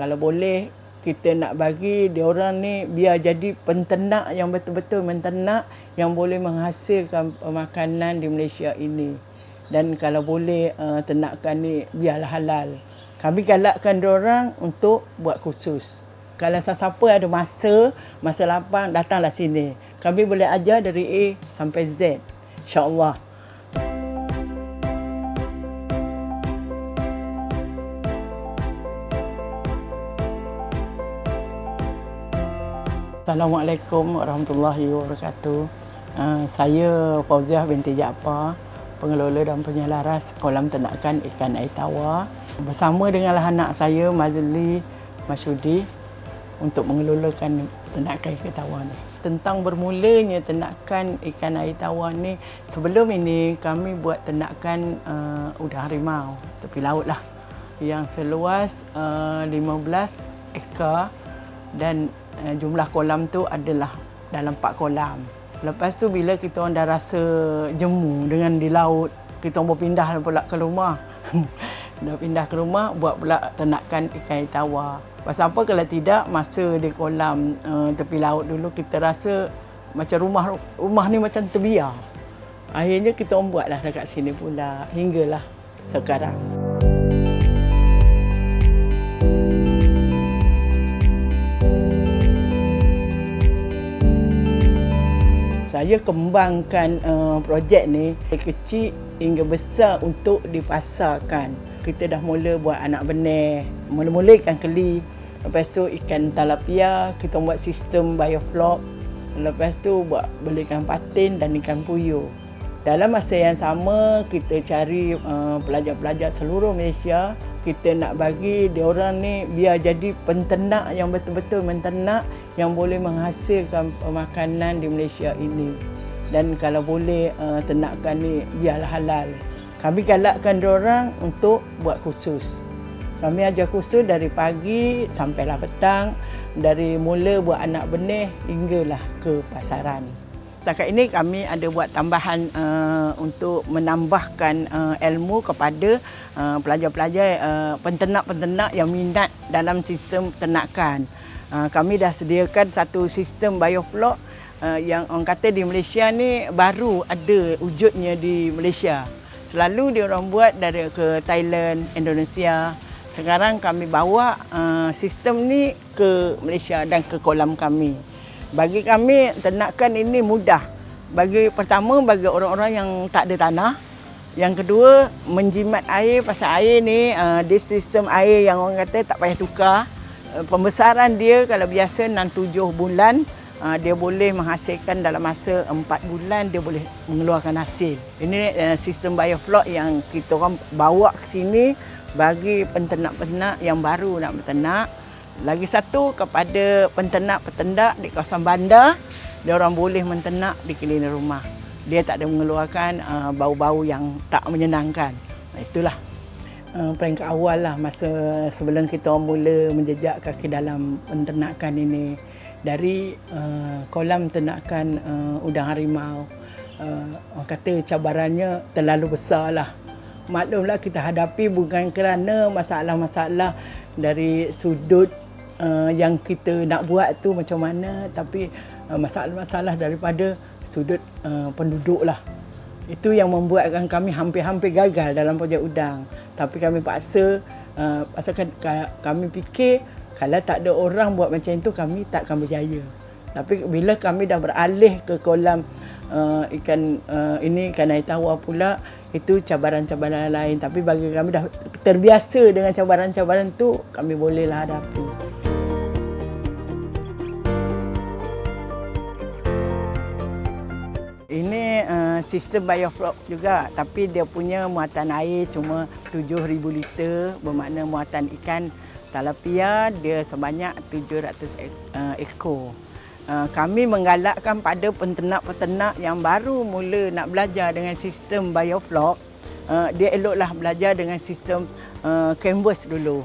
kalau boleh kita nak bagi dia orang ni biar jadi penternak yang betul-betul menternak yang boleh menghasilkan makanan di Malaysia ini. Dan kalau boleh uh, ternakan ni biarlah halal. Kami galakkan dia orang untuk buat khusus. Kalau siapa ada masa, masa lapang datanglah sini. Kami boleh ajar dari A sampai Z. InsyaAllah. Assalamualaikum warahmatullahi wabarakatuh. Uh, saya Fauziah binti Jaafar, pengelola dan penyelaras kolam ternakan ikan air tawar. Bersama dengan anak saya Mazli Masyudi untuk mengelolakan ternakan ikan tawar ni. Tentang bermulanya ternakan ikan air tawar ni, sebelum ini kami buat ternakan uh, udang harimau tepi laut lah yang seluas uh, 15 ekar dan jumlah kolam tu adalah dalam 4 kolam. Lepas tu bila kita orang dah rasa jemu dengan di laut, kita orang berpindah pula ke rumah. dah pindah ke rumah buat pula ternakan ikan tawar. Pasal apa kalau tidak masa di kolam uh, tepi laut dulu kita rasa macam rumah rumah ni macam terbiar. Akhirnya kita orang buatlah dekat sini pula hinggalah sekarang. Saya kembangkan uh, projek ni dari kecil hingga besar untuk dipasarkan. Kita dah mula buat anak benih, mula-mula ikan keli, lepas tu ikan talapia, kita buat sistem bioflok, lepas tu buat belikan patin dan ikan puyuh. Dalam masa yang sama, kita cari uh, pelajar-pelajar seluruh Malaysia kita nak bagi dia orang ni biar jadi penternak yang betul-betul menternak yang boleh menghasilkan makanan di Malaysia ini. Dan kalau boleh uh, ternakkan ni biarlah halal. Kami galakkan dia orang untuk buat khusus. Kami ajar khusus dari pagi sampailah petang, dari mula buat anak benih hinggalah ke pasaran. Setakat ini kami ada buat tambahan uh, untuk menambahkan uh, ilmu kepada uh, pelajar-pelajar uh, penternak-penternak yang minat dalam sistem ternakan. Uh, kami dah sediakan satu sistem bioflock uh, yang orang kata di Malaysia ni baru ada wujudnya di Malaysia. Selalu dia orang buat dari ke Thailand, Indonesia. Sekarang kami bawa uh, sistem ni ke Malaysia dan ke kolam kami. Bagi kami ternakan ini mudah. Bagi pertama bagi orang-orang yang tak ada tanah. Yang kedua menjimat air pasal air ni uh, di sistem air yang orang kata tak payah tukar. Uh, pembesaran dia kalau biasa 6 7 bulan uh, dia boleh menghasilkan dalam masa 4 bulan dia boleh mengeluarkan hasil. Ini uh, sistem bioflock yang kita orang bawa ke sini bagi penternak-penternak yang baru nak berternak lagi satu kepada penternak-peternak di kawasan bandar, dia orang boleh menternak di keliling rumah. Dia tak ada mengeluarkan uh, bau-bau yang tak menyenangkan. Itulah uh, peringkat awal lah masa sebelum kita mula menjejak kaki dalam penternakan ini. Dari uh, kolam ternakan uh, udang harimau, uh, orang kata cabarannya terlalu besar lah. Maklumlah kita hadapi bukan kerana masalah-masalah dari sudut uh, yang kita nak buat tu macam mana tapi uh, masalah-masalah daripada sudut uh, penduduk lah. Itu yang membuatkan kami hampir-hampir gagal dalam projek udang. Tapi kami paksa uh, pasal kami fikir kalau tak ada orang buat macam itu kami tak akan berjaya. Tapi bila kami dah beralih ke kolam uh, ikan uh, ini ikan air tawar pula itu cabaran-cabaran lain. Tapi bagi kami dah terbiasa dengan cabaran-cabaran tu kami bolehlah hadapi. Ini uh, sistem bioflok juga tapi dia punya muatan air cuma 7000 liter bermakna muatan ikan talapia dia sebanyak 700 uh, ekor. Uh, kami menggalakkan pada peternak-peternak yang baru mula nak belajar dengan sistem bioflok dia eloklah belajar dengan sistem canvas dulu.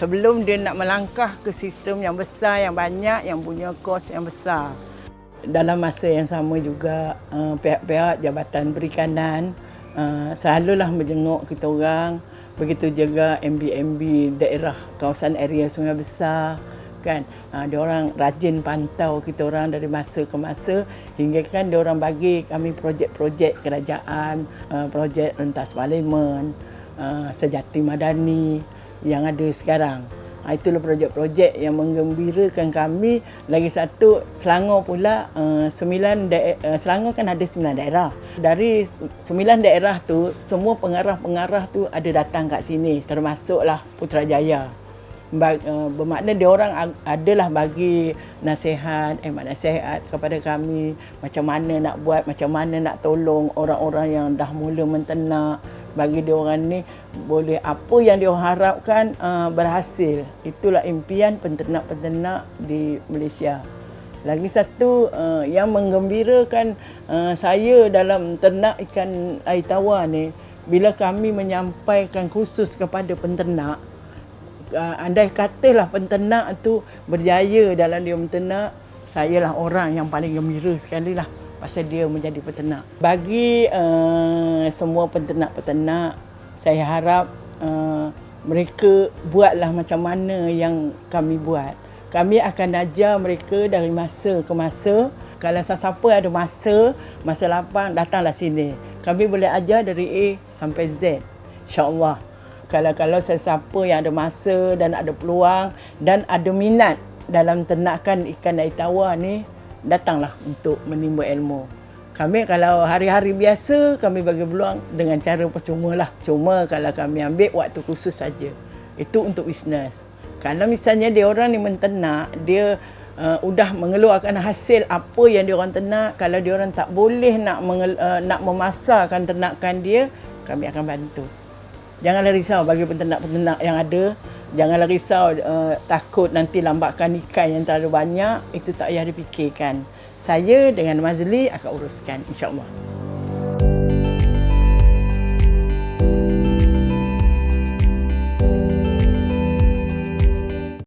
Sebelum dia nak melangkah ke sistem yang besar, yang banyak, yang punya kos yang besar dalam masa yang sama juga uh, pihak-pihak Jabatan Perikanan uh, selalulah menjenguk kita orang. Begitu juga MB-MB daerah kawasan area Sungai Besar kan? Ha, dia orang rajin pantau kita orang dari masa ke masa hingga kan dia orang bagi kami projek-projek kerajaan uh, projek rentas parlimen uh, sejati madani yang ada sekarang Ha, itulah projek-projek yang menggembirakan kami. Lagi satu, Selangor pula, uh, sembilan daerah, uh, Selangor kan ada sembilan daerah. Dari sembilan daerah tu, semua pengarah-pengarah tu ada datang kat sini. Termasuklah Putrajaya. Uh, bermakna dia orang adalah bagi nasihat, eh, nasihat kepada kami macam mana nak buat, macam mana nak tolong orang-orang yang dah mula mentenak bagi dia orang ni boleh apa yang dia harapkan uh, berhasil. Itulah impian penternak-penternak di Malaysia. Lagi satu uh, yang menggembirakan uh, saya dalam ternak ikan air tawar ni bila kami menyampaikan khusus kepada penternak uh, andai katalah penternak tu berjaya dalam dia menternak saya lah orang yang paling gembira sekali lah pasal dia menjadi peternak. Bagi uh, semua peternak-peternak, saya harap uh, mereka buatlah macam mana yang kami buat. Kami akan ajar mereka dari masa ke masa. Kalau siapa ada masa, masa lapang, datanglah sini. Kami boleh ajar dari A sampai Z. InsyaAllah. Kalau-kalau sesiapa yang ada masa dan ada peluang dan ada minat dalam ternakan ikan air tawar ni, datanglah untuk menimba ilmu. Kami kalau hari-hari biasa kami bagi peluang dengan cara percuma lah. Cuma kalau kami ambil waktu khusus saja. Itu untuk bisnes. Kalau misalnya dia orang ni mentenak, dia uh, udah mengeluarkan hasil apa yang dia orang tenak, kalau dia orang tak boleh nak mengel, uh, nak memasarkan ternakan dia, kami akan bantu. Janganlah risau bagi peternak-peternak yang ada. Janganlah risau uh, takut nanti lambatkan ikan yang terlalu banyak. Itu tak payah dipikirkan. Saya dengan Mazli akan uruskan insyaAllah.